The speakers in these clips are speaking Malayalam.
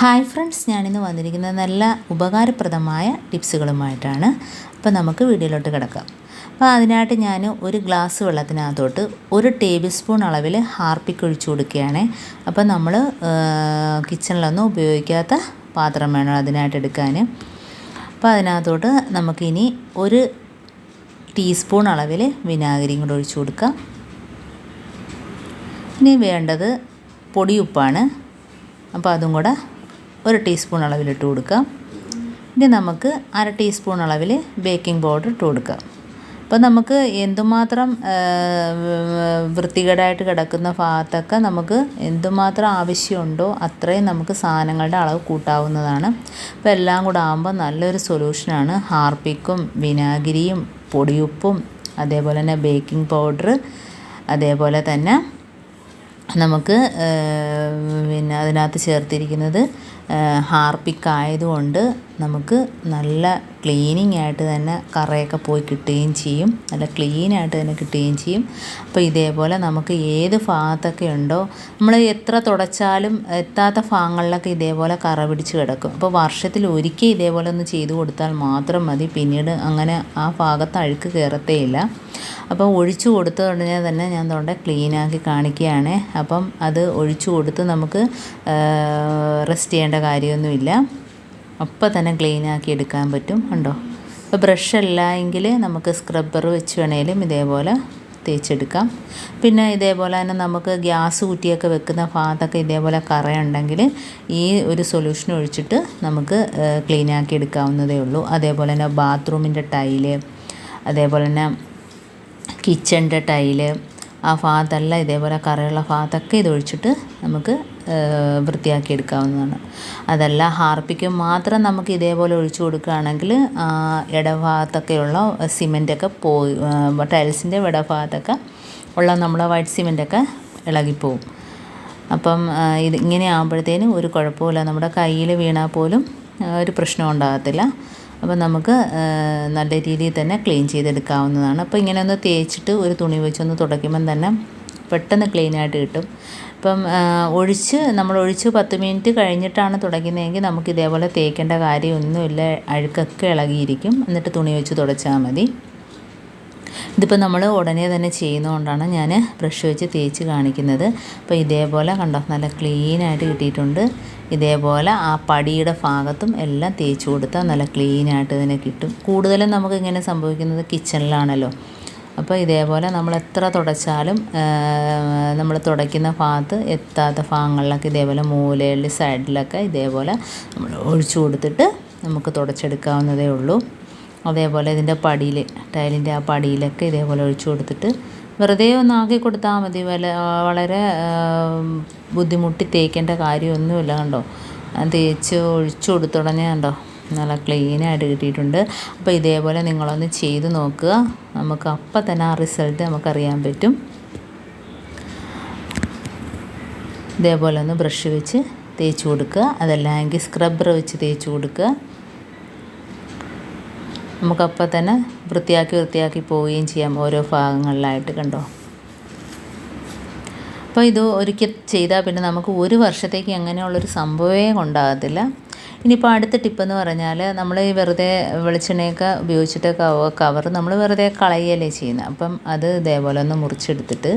ഹായ് ഫ്രണ്ട്സ് ഞാനിന്ന് വന്നിരിക്കുന്നത് നല്ല ഉപകാരപ്രദമായ ടിപ്സുകളുമായിട്ടാണ്. അപ്പോൾ നമുക്ക് വീഡിയോയിലോട്ട് കിടക്കാം. അപ്പോൾ അതിനായിട്ട് ഞാൻ ഒരു ഗ്ലാസ് വെള്ളത്തിനകത്തോട്ട് ഒരു ടേബിൾ സ്പൂൺ അളവിൽ ഹാർപ്പിക്ക് ഒഴിച്ചു കൊടുക്കുകയാണ്. അപ്പോൾ നമ്മൾ കിച്ചണിലൊന്നും ഉപയോഗിക്കാത്ത പാത്രം വേണം അതിനായിട്ട് എടുക്കാൻ അപ്പോൾ അതിനകത്തോട്ട് നമുക്കിനി ഒരു ടീസ്പൂൺ അളവിൽ വിനാഗിരിയും കൂടെ ഒഴിച്ചു കൊടുക്കാം. ഇനി വേണ്ടത് പൊടിയുപ്പാണ്. അപ്പോൾ അതും കൂടെ ഒരു ടീസ്പൂൺ അളവിൽ ഇട്ട് കൊടുക്കാം. ഇനി നമുക്ക് അര ടീസ്പൂൺ അളവിൽ ബേക്കിംഗ് പൗഡർ ഇട്ട് കൊടുക്കാം. അപ്പോൾ നമുക്ക് എന്തുമാത്രം വൃത്തികേടായിട്ട് കിടക്കുന്ന ഭാഗത്തൊക്കെ നമുക്ക് എന്തുമാത്രം ആവശ്യമുണ്ടോ അത്രയും നമുക്ക് സാധനങ്ങളുടെ അളവ് കൂട്ടാവുന്നതാണ്. അപ്പോൾ എല്ലാം കൂടെ ആകുമ്പോൾ നല്ലൊരു സൊല്യൂഷനാണ് ഹാർപ്പിക്കും വിനാഗിരിയും പൊടിയുപ്പും അതേപോലെ തന്നെ ബേക്കിംഗ് പൗഡർ അതേപോലെ തന്നെ നമുക്ക് പിന്നെ അതിനകത്ത് ചേർത്തിരിക്കുന്നത് ഹാർപിക് ആയതുകൊണ്ട് നമുക്ക് നല്ല ക്ലീനിങ് ആയിട്ട് തന്നെ കറയൊക്കെ പോയി കിട്ടുകയും ചെയ്യും. നല്ല ക്ലീനായിട്ട് തന്നെ കിട്ടുകയും ചെയ്യും. അപ്പോൾ ഇതേപോലെ നമുക്ക് ഏത് ഭാഗത്തൊക്കെ ഉണ്ടോ നമ്മൾ എത്ര തുടച്ചാലും എത്താത്ത ഭാഗങ്ങളിലൊക്കെ ഇതേപോലെ കറ പിടിച്ച് കിടക്കും. അപ്പോൾ വർഷത്തിൽ ഒരിക്കൽ ഇതേപോലെ ഒന്ന് ചെയ്തു കൊടുത്താൽ മാത്രം മതി. പിന്നീട് അങ്ങനെ ആ ഭാഗത്ത് അഴുക്ക് കയറത്തേയില്ല. അപ്പോൾ ഒഴിച്ചു കൊടുത്ത ഉടനെ തന്നെ ഞാൻ തൊണ്ട ക്ലീനാക്കി കാണിക്കുകയാണ്. അപ്പം അത് ഒഴിച്ചു കൊടുത്ത് നമുക്ക് റെസ്റ്റ് ചെയ്യേണ്ട കാര്യമൊന്നുമില്ല. അപ്പം തന്നെ ക്ലീനാക്കി എടുക്കാൻ പറ്റും. ഉണ്ടോ ഇപ്പോൾ ബ്രഷ് അല്ല എങ്കിൽ നമുക്ക് സ്ക്രബ്ബർ വെച്ച് വേണേലും ഇതേപോലെ തേച്ചെടുക്കാം. പിന്നെ ഇതേപോലെ തന്നെ നമുക്ക് ഗ്യാസ് കുറ്റിയൊക്കെ വെക്കുന്ന ഭാഗത്തൊക്കെ ഇതേപോലെ കറയുണ്ടെങ്കിൽ ഈ ഒരു സൊല്യൂഷൻ ഒഴിച്ചിട്ട് നമുക്ക് ക്ലീനാക്കി എടുക്കാവുന്നതേ ഉള്ളൂ. അതേപോലെ തന്നെ ബാത്റൂമിന്റെ ടൈൽ അതേപോലെ തന്നെ കിച്ചണിന്റെ ടൈൽ ആ ഭാഗത്തെല്ലാം ഇതേപോലെ കറയുള്ള ഭാഗത്തൊക്കെ ഇതൊഴിച്ചിട്ട് നമുക്ക് വൃത്തിയാക്കി എടുക്കാവുന്നതാണ്. അതല്ല ഹാർപ്പിക്ക്. മാത്രം നമുക്ക് ഇതേപോലെ ഒഴിച്ചു കൊടുക്കുകയാണെങ്കിൽ ഇടഭാഗത്തൊക്കെയുള്ള സിമെന്റൊക്കെ പോയി ടൈൽസിന്റെ ഇടഭാഗത്തൊക്കെ ഉള്ള നമ്മളെ വൈറ്റ് സിമെന്റൊക്കെ ഇളകിപ്പോവും. അപ്പം ഇത് ഇങ്ങനെ ആകുമ്പോഴത്തേനും ഒരു കുഴപ്പമില്ല നമ്മുടെ കയ്യിൽ വീണാൽ പോലും ഒരു പ്രശ്നം ഉണ്ടാകത്തില്ല. അപ്പോൾ നമുക്ക് നല്ല രീതിയിൽ തന്നെ ക്ലീൻ ചെയ്തെടുക്കാവുന്നതാണ്. അപ്പോൾ ഇങ്ങനെ ഒന്ന് തേച്ചിട്ട് ഒരു തുണി വെച്ചൊന്ന് തുടയ്ക്കുമ്പം തന്നെ പെട്ടെന്ന് ക്ലീൻ ആയിട്ട് കിട്ടും. ഇപ്പം ഒഴിച്ച് നമ്മൾ ഒഴിച്ച് പത്ത് മിനിറ്റ് കഴിഞ്ഞിട്ടാണ് തുടയ്ക്കുന്നതെങ്കിൽ നമുക്ക് ഇതേപോലെ തേക്കേണ്ട കാര്യമൊന്നുമില്ല. അഴുക്കൊക്കെ ഇളകിയിരിക്കും. എന്നിട്ട് തുണി വെച്ച് തുടച്ചാൽ മതി. ഇതിപ്പോൾ നമ്മൾ ഉടനെ തന്നെ ചെയ്യുന്നതുകൊണ്ടാണ് ഞാൻ ബ്രഷ് വെച്ച് തേച്ച് കാണിക്കുന്നത്. അപ്പോൾ ഇതേപോലെ കണ്ടോ നല്ല ക്ലീനായിട്ട് കിട്ടിയിട്ടുണ്ട്. ഇതേപോലെ ആ പടിയുടെ ഭാഗത്തും എല്ലാം തേച്ച് കൊടുത്താൽ നല്ല ക്ലീനായിട്ട് തന്നെ കിട്ടും. കൂടുതലും നമുക്ക് ഇങ്ങനെ സംഭവിക്കുന്നത് കിച്ചണിലാണല്ലോ അപ്പോൾ ഇതേപോലെ നമ്മൾ എത്ര തുടച്ചാലും നമ്മൾ തുടയ്ക്കുന്ന ഭാഗത്ത് എത്താത്ത ഭാഗങ്ങളിലൊക്കെ ഇതേപോലെ മൂലയിൽ സൈഡിലൊക്കെ ഇതേപോലെ നമ്മൾ ഒഴിച്ചു കൊടുത്തിട്ട് നമുക്ക് തുടച്ചെടുക്കാവുന്നതേ ഉള്ളൂ. അതേപോലെ ഇതിന്റെ പടിയിൽ ടൈലിന്റെ ആ പടിയിലൊക്കെ ഇതേപോലെ ഒഴിച്ചു കൊടുത്തിട്ട് വെറുതെ ഒന്ന് ആക്കി കൊടുത്താൽ മതി. വല വളരെ ബുദ്ധിമുട്ടി തേക്കേണ്ട കാര്യമൊന്നുമില്ല കണ്ടോ? തേച്ച് ഒഴിച്ചു കൊടുത്തുടനെ കണ്ടോ? നല്ല ക്ലീനായിട്ട് കിട്ടിയിട്ടുണ്ട്. അപ്പോൾ ഇതേപോലെ നിങ്ങളൊന്ന് ചെയ്ത് നോക്കുക. നമുക്ക് അപ്പം തന്നെ ആ റിസൾട്ട് നമുക്കറിയാൻ പറ്റും. ഇതേപോലെ ഒന്ന് ബ്രഷ് വെച്ച് തേച്ച് കൊടുക്കുക. അതല്ലെങ്കിൽ സ്ക്രബ്ബർ വെച്ച് തേച്ച് കൊടുക്കുക. നമുക്കപ്പോൾ തന്നെ വൃത്തിയാക്കി വൃത്തിയാക്കി പോവുകയും ചെയ്യാം ഓരോ ഭാഗങ്ങളിലായിട്ട് കണ്ടോ? അപ്പോൾ ഇത് ഒരിക്കൽ ചെയ്താൽ പിന്നെ നമുക്ക് ഒരു വർഷത്തേക്ക് അങ്ങനെയുള്ളൊരു സംഭവമേ ഉണ്ടാകത്തില്ല ഇനിയിപ്പോൾ അടുത്ത ടിപ്പെന്ന് പറഞ്ഞാൽ നമ്മൾ ഈ വെറുതെ വെളിച്ചെണ്ണയൊക്കെ ഉപയോഗിച്ചിട്ട് കവ കവർ നമ്മൾ വെറുതെ കളയല്ലേ ചെയ്യുന്നത് അപ്പം അത് ഇതേപോലെ ഒന്ന് മുറിച്ചെടുത്തിട്ട്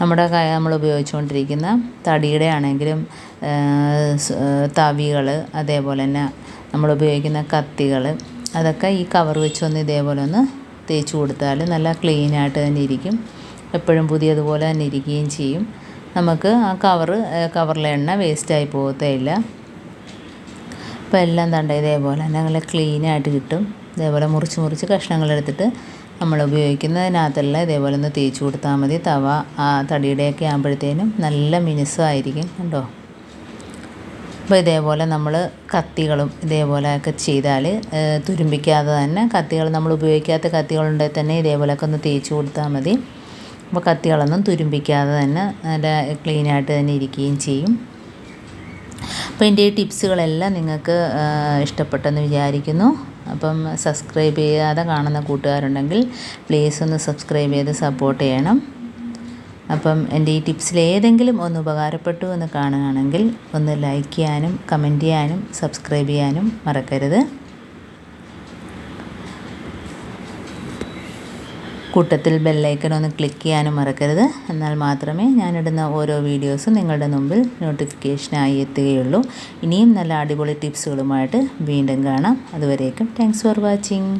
നമ്മുടെ നമ്മൾ ഉപയോഗിച്ചുകൊണ്ടിരിക്കുന്ന തടിയുടെ ആണെങ്കിലും തവികൾ അതേപോലെ തന്നെ നമ്മൾ ഉപയോഗിക്കുന്ന കത്തികൾ അതൊക്കെ ഈ കവർ വെച്ചൊന്ന് ഇതേപോലെ ഒന്ന് തേച്ച് കൊടുത്താൽ നല്ല ക്ലീനായിട്ട് തന്നെ ഇരിക്കും. എപ്പോഴും പുതിയതുപോലെ തന്നെ ഇരിക്കുകയും ചെയ്യും. നമുക്ക് ആ കവറ് കവറിലെ എണ്ണ വേസ്റ്റായി പോകത്തേയില്ല. അപ്പോൾ എല്ലാം തണ്ട ഇതേപോലെ തന്നെ നല്ല ക്ലീനായിട്ട് കിട്ടും. ഇതേപോലെ മുറിച്ച് മുറിച്ച് കഷ്ണങ്ങളെടുത്തിട്ട് നമ്മൾ ഉപയോഗിക്കുന്നതിനകത്തെല്ലാം ഇതേപോലെ ഒന്ന് തേച്ച് കൊടുത്താൽ മതി. തവ ആ തടിയുടെയൊക്കെ ആകുമ്പോഴത്തേനും നല്ല മിനുസമായിരിക്കും കണ്ടോ? അപ്പോൾ ഇതേപോലെ നമ്മൾ കത്തികളും ഇതേപോലെയൊക്കെ ചെയ്താൽ തുരുമ്പിക്കാതെ തന്നെ കത്തികൾ നമ്മൾ ഉപയോഗിക്കാത്ത കത്തികളുണ്ടെങ്കിൽ തന്നെ ഇതേപോലെയൊക്കെ ഒന്ന് തേച്ച് കൊടുത്താൽ മതി. അപ്പോൾ കത്തികളൊന്നും തുരുമ്പിക്കാതെ തന്നെ നല്ല ക്ലീനായിട്ട് തന്നെ ഇരിക്കുകയും ചെയ്യും. അപ്പോൾ എന്റെ ഈ ടിപ്സുകളെല്ലാം നിങ്ങൾക്ക് ഇഷ്ടപ്പെട്ടെന്ന് വിചാരിക്കുന്നു. അപ്പം സബ്സ്ക്രൈബ് ചെയ്യാതെ കാണുന്ന കൂട്ടുകാരുണ്ടെങ്കിൽ പ്ലീസ് ഒന്ന് സബ്സ്ക്രൈബ് ചെയ്ത് സപ്പോർട്ട് ചെയ്യണം. അപ്പം എന്റെ ഈ ടിപ്സിൽ ഏതെങ്കിലും ഒന്ന് ഉപകാരപ്പെട്ടു എന്ന് കാണുകയാണെങ്കിൽ ഒന്ന് ലൈക്ക് ചെയ്യാനും കമന്റ് ചെയ്യാനും സബ്സ്ക്രൈബ് ചെയ്യാനും മറക്കരുത്. കൂട്ടത്തിൽ ബെല്ലൈക്കൺ ഒന്ന് ക്ലിക്ക് ചെയ്യാനും മറക്കരുത്. എന്നാൽ മാത്രമേ ഞാനിടുന്ന ഓരോ വീഡിയോസും നിങ്ങളുടെ മുമ്പിൽ നോട്ടിഫിക്കേഷനായി എത്തുകയുള്ളൂ. ഇനിയും നല്ല അടിപൊളി ടിപ്സുകളുമായിട്ട് വീണ്ടും കാണാം. അതുവരേക്കും താങ്ക്സ് ഫോർ വാച്ചിങ്